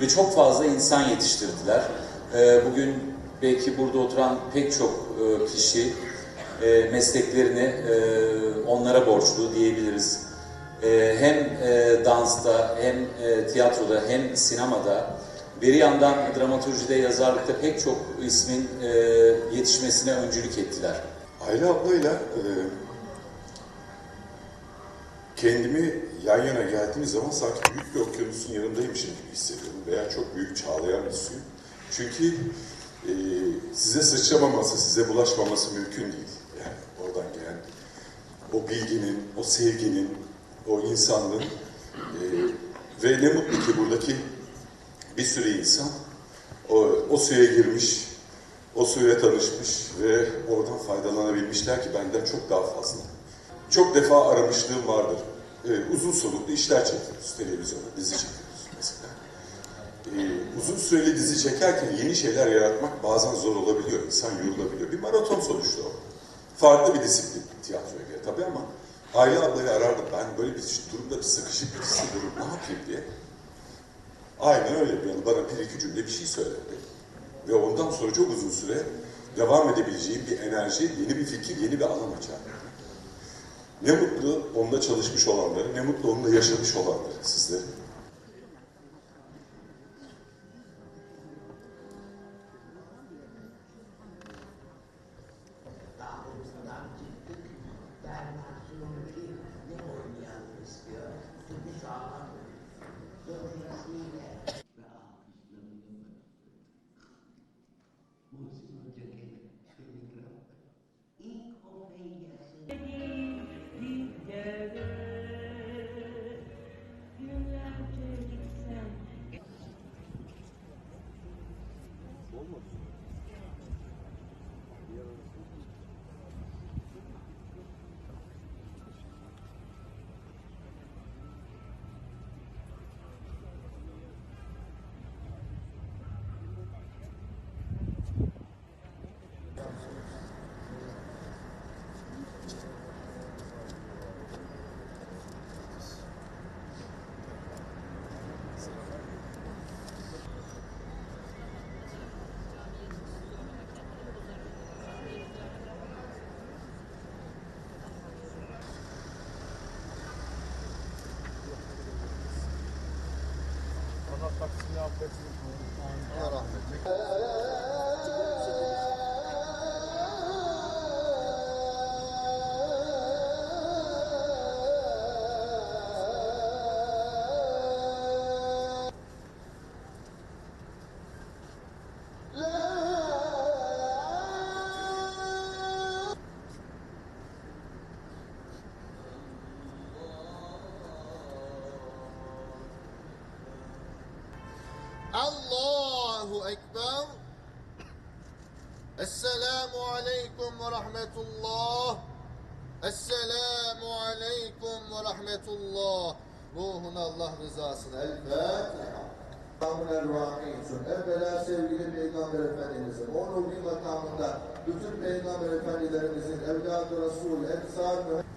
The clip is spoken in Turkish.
ve çok fazla insan yetiştirdiler. Ee, Bugün belki burada oturan pek çok e, kişi e, mesleklerini e, onlara borçlu diyebiliriz. Hem dansta, hem e, tiyatroda, hem sinemada, bir yandan dramaturjide, yazarlıkta pek çok ismin yetişmesine öncülük ettiler. Ayla ablayla e, kendimi yan yana geldiğimiz zaman sanki büyük bir okyanusun yanındaymışım gibi hissediyorum. Veya çok büyük çağlayan bir suyum. Çünkü e, size sıçramaması, size bulaşmaması mümkün değil. Yani oradan gelen o bilginin, o sevginin, o insanlığın e, ve ne mutlu ki buradaki bir sürü insan o, o suya girmiş, o suyla tanışmış ve oradan faydalanabilmişler ki benden çok daha fazla. Çok defa aramışlığım vardır. Ee, uzun soluklu işler çekiyoruz televizyonda, dizi çekiyoruz mesela. Ee, uzun süreli dizi çekerken yeni şeyler yaratmak bazen zor olabiliyor, insan yorulabiliyor. Bir maraton sonuçta o. Farklı bir disiplin tiyatroya göre tabii ama Ayla ablayı arardım. Ben böyle bir durumda bir sıkışık bir hissediyorum, ne yapayım diye. Aynen öyle bir yani bana bir iki cümle bir şey söyledi. Ve ondan sonra çok uzun süre devam edebileceğim bir enerji, yeni bir fikir, yeni bir alan açar. Ne mutlu onunla çalışmış olanları, ne mutlu onunla yaşamış olanları sizlere. Çıktık. Taksim affetsin. Allah rahmet eylesin. أكبر السلام عليكم ورحمة الله السلام عليكم ورحمة الله Ruhuna Allah rızasına. El Fatiha. Makamın ervahıysun. Evvela sevgili Peygamber Efendimizin, o nurli makamında bütün Peygamber Efendilerimizin, evladı Resul, ensar, mühendis,